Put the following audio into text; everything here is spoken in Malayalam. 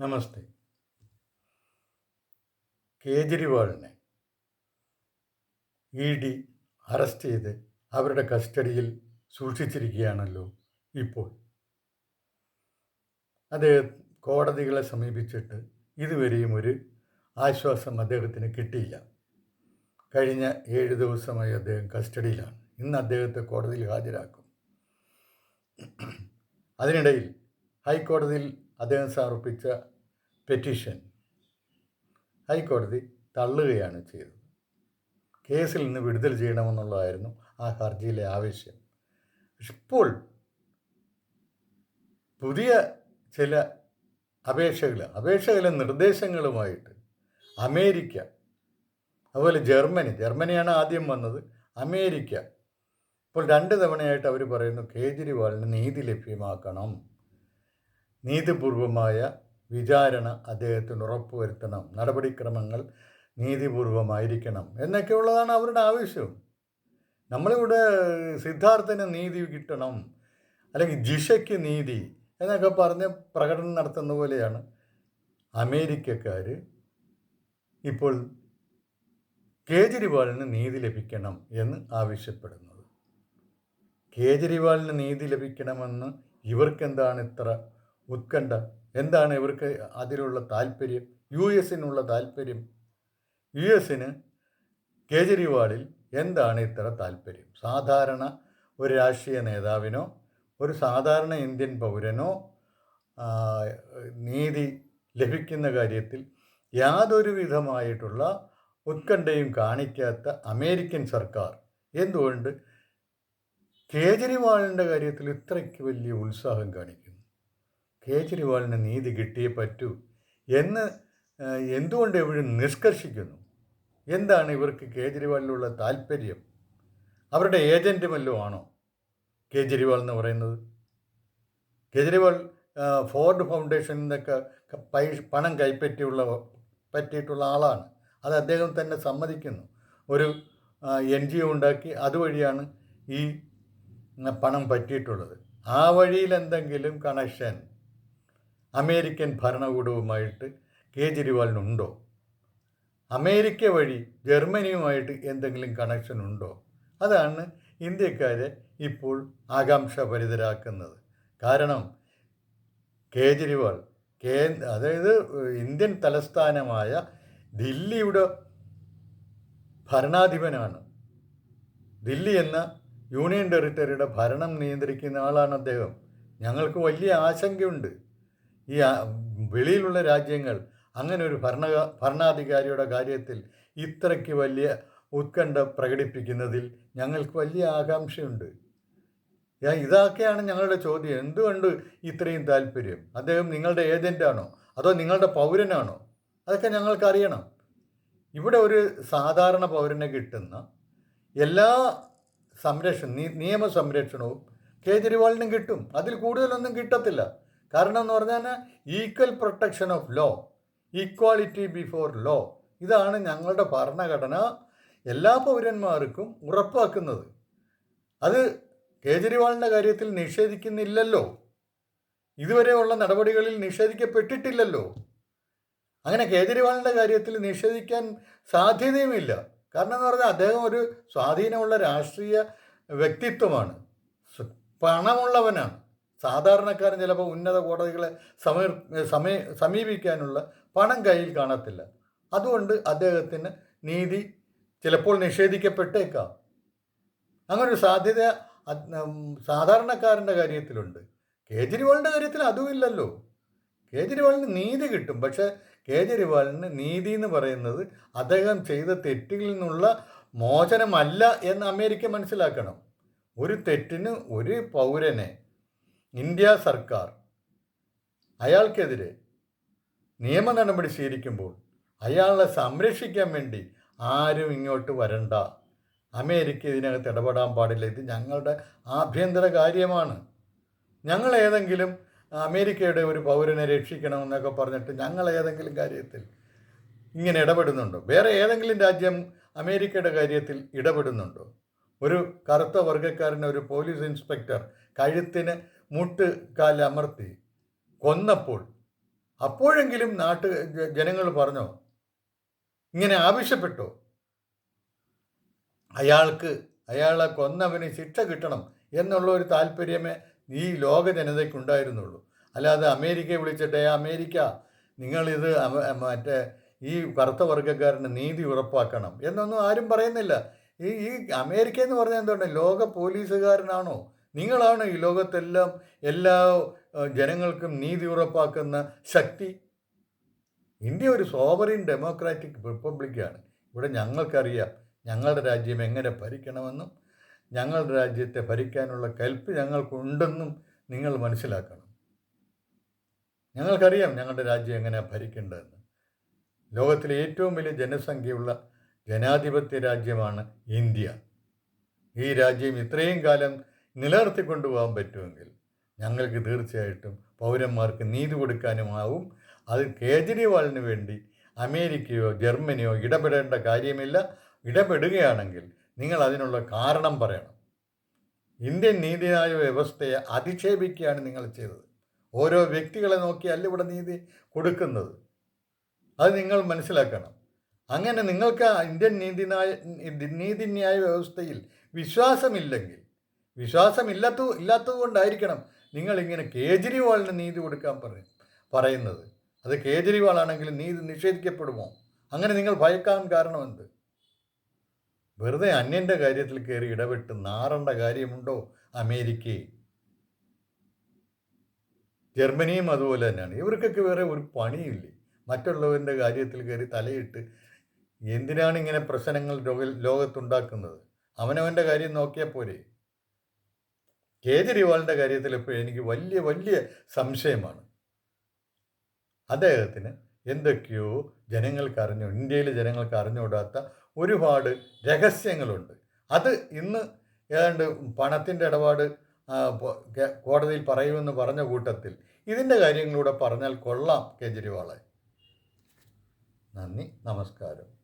നമസ്തേ. കേജ്രിവാളിനെ ഇ ഡി അറസ്റ്റ് ചെയ്ത് അവരുടെ കസ്റ്റഡിയിൽ സൂക്ഷിച്ചിരിക്കുകയാണല്ലോ ഇപ്പോൾ. അദ്ദേഹം കോടതികളെ സമീപിച്ചിട്ട് ഇതുവരെയും ഒരു ആശ്വാസം അദ്ദേഹത്തിന് കിട്ടിയില്ല. കഴിഞ്ഞ ഏഴ് ദിവസമായി അദ്ദേഹം കസ്റ്റഡിയിലാണ്. ഇന്ന് അദ്ദേഹത്തെ കോടതിയിൽ ഹാജരാക്കും. അതിനിടയിൽ ഹൈക്കോടതിയിൽ അദ്ദേഹം സമർപ്പിച്ച പെറ്റീഷൻ ഹൈക്കോടതി തള്ളുകയാണ് ചെയ്തത്. കേസിൽ നിന്ന് വിടുതൽ ചെയ്യണമെന്നുള്ളതായിരുന്നു ആ ഹർജിയിലെ ആവശ്യം. ഇപ്പോൾ പുതിയ ചില അപേക്ഷകൾ അപേക്ഷകളിലെ നിർദ്ദേശങ്ങളുമായിട്ട് അമേരിക്ക അതുപോലെ ജർമ്മനി ജർമ്മനിയാണ് ആദ്യം വന്നത്. അമേരിക്ക ഇപ്പോൾ രണ്ട് തവണയായിട്ട് അവർ പറയുന്നു കേജ്രിവാളിന് നീതി ലഭ്യമാക്കണം. നീതിപൂർവമായ വിചാരണ അദ്ദേഹത്തിന് ഉറപ്പുവരുത്തണം. നടപടിക്രമങ്ങൾ നീതിപൂർവമായിരിക്കണം. എന്നൊക്കെയുള്ളതാണ് അവരുടെ ആവശ്യം. നമ്മളിവിടെ സിദ്ധാർത്ഥന് നീതി കിട്ടണം. അല്ലെങ്കിൽ ജിഷയ്ക്ക് നീതി എന്നൊക്കെ പറഞ്ഞ് പ്രകടനം നടത്തുന്ന പോലെയാണ് അമേരിക്കക്കാർ ഇപ്പോൾ കേജ്രിവാളിന് നീതി ലഭിക്കണം എന്ന് ആവശ്യപ്പെടുന്നത്. കേജ്രിവാളിന് നീതി ലഭിക്കണമെന്ന് ഇവർക്കെന്താണ് ഇത്ര ഉത്കണ്ഠ. എന്താണ് ഇവർക്ക് അതിലുള്ള താല്പര്യം? യു എസിനുള്ള താല്പര്യം. യു എസിന് കേജ്രിവാളിൽ എന്താണ് ഇത്ര താല്പര്യം? സാധാരണ ഒരു രാഷ്ട്രീയ നേതാവിനോ ഒരു സാധാരണ ഇന്ത്യൻ പൗരനോ നീതി ലഭിക്കുന്ന കാര്യത്തിൽ യാതൊരു വിധമായിട്ടുള്ള ഉത്കണ്ഠയും കാണിക്കാത്ത അമേരിക്കൻ സർക്കാർ. എന്തുകൊണ്ട്? കേജ്രിവാളിന്റെ കാര്യത്തിൽ ഇത്രയ്ക്ക് വലിയ ഉത്സാഹം കാണിക്കുന്നു. കേജ്രിവാളിന് നീതി കിട്ടിയേ പറ്റൂ എന്ന് എന്തുകൊണ്ട് ഇവർ നിഷ്കർഷിക്കുന്നു? എന്താണ് ഇവർക്ക് കേജ്രിവാളിലുള്ള താല്പര്യം? അവരുടെ ഏജന്റ് വല്ലതും ആണോ കേജ്രിവാൾ എന്ന് പറയുന്നത്? കേജ്രിവാൾ ഫോർഡ് ഫൗണ്ടേഷനിൽ നിന്നൊക്കെ പൈ പണം കൈപ്പറ്റിയുള്ള പറ്റിയിട്ടുള്ള ആളാണ്. അത് അദ്ദേഹം തന്നെ സമ്മതിക്കുന്നു. ഒരു എൻ ജി ഒ ഉണ്ടാക്കി അതുവഴിയാണ് ഈ പണം പറ്റിയിട്ടുള്ളത്. ആ വഴിയിൽ എന്തെങ്കിലും കണക്ഷൻ അമേരിക്കൻ ഭരണകൂടവുമായിട്ട് കേജ്രിവാളിനുണ്ടോ? അമേരിക്ക വഴി ജർമ്മനിയുമായിട്ട് എന്തെങ്കിലും കണക്ഷൻ ഉണ്ടോ? അതാണ് ഇന്ത്യക്കാരെ ഇപ്പോൾ ആകാംക്ഷഭരിതരാക്കുന്നത്. കാരണം കേജ്രിവാൾ കേ അതായത് ഇന്ത്യൻ തലസ്ഥാനമായ ദില്ലിയുടെ ഭരണാധിപനാണ്. ദില്ലി എന്ന യൂണിയൻ ടെറിട്ടറിയുടെ ഭരണം നിയന്ത്രിക്കുന്ന ആളാണ് അദ്ദേഹം. ഞങ്ങൾക്ക് വലിയ ആശങ്കയുണ്ട്. ഈ വെളിയിലുള്ള രാജ്യങ്ങൾ അങ്ങനെ ഒരു ഭരണ ഭരണാധികാരിയുടെ കാര്യത്തിൽ ഇത്രയ്ക്ക് വലിയ ഉത്കണ്ഠ പ്രകടിപ്പിക്കുന്നതിൽ ഞങ്ങൾക്ക് വലിയ ആകാംക്ഷയുണ്ട്. ഇതൊക്കെയാണ് ഞങ്ങളുടെ ചോദ്യം. എന്തുകൊണ്ട് ഇത്രയും താല്പര്യം? അദ്ദേഹം നിങ്ങളുടെ ഏജന്റാണോ അതോ നിങ്ങളുടെ പൗരനാണോ? അതൊക്കെ ഞങ്ങൾക്കറിയണം. ഇവിടെ ഒരു സാധാരണ പൗരനെ കിട്ടുന്ന എല്ലാ സംരക്ഷണ നിയമ സംരക്ഷണവും കേജ്രിവാളിനും കിട്ടും. അതിൽ കൂടുതലൊന്നും കിട്ടത്തില്ല. കാരണം എന്ന് പറഞ്ഞാൽ equal protection of law equality before law ഇതാണ് ഞങ്ങളുടെ ഭരണഘടന എല്ലാ പൗരന്മാർക്കും ഉറപ്പാക്കുന്നത്. അത് കേജ്രിവാളിന്റെ കാര്യത്തിൽ നിഷേധിക്കുന്നില്ലല്ലോ. ഇതുവരെയുള്ള നടപടികളിൽ നിഷേധിക്കപ്പെട്ടിട്ടില്ലല്ലോ. അങ്ങനെ കേജ്രിവാളിന്റെ കാര്യത്തിൽ നിഷേധിക്കാൻ സാധ്യതയുമില്ല. കാരണം എന്ന് പറഞ്ഞാൽ അദ്ദേഹം ഒരു സ്വാധീനമുള്ള രാഷ്ട്രീയ വ്യക്തിത്വമാണ്. പണമുള്ളവനാണ്. സാധാരണക്കാരൻ ചിലപ്പോൾ ഉന്നത കോടതികളെ സമീർ സമീ സമീപിക്കാനുള്ള പണം കയ്യിൽ കാണത്തില്ല. അതുകൊണ്ട് അദ്ദേഹത്തിന് നീതി ചിലപ്പോൾ നിഷേധിക്കപ്പെട്ടേക്കാം. അങ്ങനൊരു സാധ്യത സാധാരണക്കാരന്റെ കാര്യത്തിലുണ്ട്. കേജ്രിവാളിന്റെ കാര്യത്തിൽ അതുമില്ലല്ലോ കേജ്രിവാളിന് നീതി കിട്ടും. പക്ഷേ കേജ്രിവാളിന് നീതി എന്ന് പറയുന്നത് അദ്ദേഹം ചെയ്ത തെറ്റുകളിൽ നിന്നുള്ള മോചനമല്ല എന്ന് അമേരിക്ക മനസ്സിലാക്കണം. ഒരു തെറ്റിന് ഒരു പൗരനെ ഇന്ത്യ സർക്കാർ അയാൾക്കെതിരെ നിയമ നടപടി സ്വീകരിക്കുമ്പോൾ അയാളെ സംരക്ഷിക്കാൻ വേണ്ടി ആരും ഇങ്ങോട്ട് വരണ്ട. അമേരിക്ക ഇതിനകത്ത് ഇടപെടാൻ പാടില്ല. ഇത് ഞങ്ങളുടെ ആഭ്യന്തര കാര്യമാണ്. ഞങ്ങൾ ഏതെങ്കിലും അമേരിക്കയുടെ ഒരു പൗരനെ രക്ഷിക്കണമെന്നൊക്കെ പറഞ്ഞിട്ട് ഞങ്ങൾ ഏതെങ്കിലും കാര്യത്തിൽ ഇങ്ങനെ ഇടപെടുന്നുണ്ടോ? വേറെ ഏതെങ്കിലും രാജ്യം അമേരിക്കയുടെ കാര്യത്തിൽ ഇടപെടുന്നുണ്ടോ? ഒരു കറുത്ത വർഗക്കാരനെ ഒരു പോലീസ് ഇൻസ്പെക്ടർ കഴുത്തിന് മുട്ട് കാലമർത്തി കൊന്നപ്പോൾ അപ്പോഴെങ്കിലും നാട്ട് ജനങ്ങൾ പറഞ്ഞോ ഇങ്ങനെ ആവശ്യപ്പെട്ടോ? അയാൾക്ക് അയാളെ കൊന്നവന് ശിക്ഷ കിട്ടണം എന്നുള്ള ഒരു താല്പര്യമേ ഈ ലോക ജനതയ്ക്ക് ഉണ്ടായിരുന്നുള്ളൂ അല്ലാതെ അമേരിക്കയെ വിളിച്ചിട്ട് അമേരിക്ക നിങ്ങളിത് മറ്റേ ഈ കറുത്ത വർഗക്കാരന് നീതി ഉറപ്പാക്കണം എന്നൊന്നും ആരും പറയുന്നില്ല. ഈ ഈ അമേരിക്ക എന്ന് പറഞ്ഞാൽ എന്തുകൊണ്ട് ലോക പോലീസുകാരനാണോ? നിങ്ങളാണ് ഈ ലോകത്തെല്ലാം എല്ലാ ജനങ്ങൾക്കും നീതി ഉറപ്പാക്കുന്ന ശക്തി. ഇന്ത്യ ഒരു സോവറിൻ ഡെമോക്രാറ്റിക് റിപ്പബ്ലിക്കാണ്. ഇവിടെ ഞങ്ങൾക്കറിയാം ഞങ്ങളുടെ രാജ്യം എങ്ങനെ ഭരിക്കണമെന്നും ഞങ്ങളുടെ രാജ്യത്തെ ഭരിക്കാനുള്ള കൽപ്പ് ഞങ്ങൾക്കുണ്ടെന്നും നിങ്ങൾ മനസ്സിലാക്കണം. ഞങ്ങൾക്കറിയാം ഞങ്ങളുടെ രാജ്യം എങ്ങനെ ഭരിക്കേണ്ടതെന്ന്. ലോകത്തിലെ ഏറ്റവും വലിയ ജനസംഖ്യയുള്ള ജനാധിപത്യ രാജ്യമാണ് ഇന്ത്യ. ഈ രാജ്യം ഇത്രയും കാലം നിലനിർത്തിക്കൊണ്ടുപോകാൻ പറ്റുമെങ്കിൽ ഞങ്ങൾക്ക് തീർച്ചയായിട്ടും പൗരന്മാർക്ക് നീതി കൊടുക്കാനുമാവും. അത് കേജ്രിവാളിന് വേണ്ടി അമേരിക്കയോ ജർമ്മനിയോ ഇടപെടേണ്ട കാര്യമില്ല. ഇടപെടുകയാണെങ്കിൽ നിങ്ങൾ അതിനുള്ള കാരണം പറയണം. ഇന്ത്യൻ നീതിന്യായ വ്യവസ്ഥയെ അധിക്ഷേപിക്കുകയാണ് നിങ്ങൾ ചെയ്തത്. ഓരോ വ്യക്തികളെ നോക്കിയല്ല ഇവിടെ നീതി കൊടുക്കുന്നത്. അത് നിങ്ങൾ മനസ്സിലാക്കണം. അങ്ങനെ നിങ്ങൾക്ക് ഇന്ത്യൻ നീതിന്യായ നീതിന്യായ വ്യവസ്ഥയിൽ വിശ്വാസമില്ലെങ്കിൽ വിശ്വാസമില്ലാത്ത ഇല്ലാത്തത് കൊണ്ടായിരിക്കണം നിങ്ങളിങ്ങനെ കേജ്രിവാളിന് നീതി കൊടുക്കാൻ പറയും പറയുന്നത്. അത് കേജ്രിവാളാണെങ്കിൽ നീതി നിഷേധിക്കപ്പെടുമോ? അങ്ങനെ നിങ്ങൾ ഭയക്കാൻ കാരണം എന്ത്? വെറുതെ അന്യന്റെ കാര്യത്തിൽ കയറി ഇടപെട്ട് നാറേണ്ട കാര്യമുണ്ടോ അമേരിക്കയെ? ജർമ്മനിയും അതുപോലെ തന്നെയാണ്. ഇവർക്കൊക്കെ വേറെ ഒരു പണിയില്ലേ? മറ്റുള്ളവരുടെ കാര്യത്തിൽ കയറി തലയിട്ട് എന്തിനാണ് ഇങ്ങനെ പ്രശ്നങ്ങൾ ലോക ലോകത്തുണ്ടാക്കുന്നത്? അവനവന്റെ കാര്യം നോക്കിയാൽ പോരെ. കേജ്രിവാളിന്റെ കാര്യത്തിൽ ഇപ്പോൾ എനിക്ക് വലിയ വലിയ സംശയമാണ്. അദ്ദേഹത്തിന് എന്തൊക്കെയോ ജനങ്ങൾക്ക് അറിഞ്ഞു ഇന്ത്യയിലെ ജനങ്ങൾക്ക് അറിഞ്ഞുകൂടാത്ത ഒരുപാട് രഹസ്യങ്ങളുണ്ട്. അത് ഇന്ന് ഏതാണ്ട് പണത്തിന്റെ ഇടപാട് കോടതിയിൽ പറയുമെന്ന് പറഞ്ഞ കൂട്ടത്തിൽ ഇതിന്റെ കാര്യങ്ങളൂടെ പറഞ്ഞാൽ കൊള്ളാം കേജ്രിവാളെ. നന്ദി നമസ്കാരം.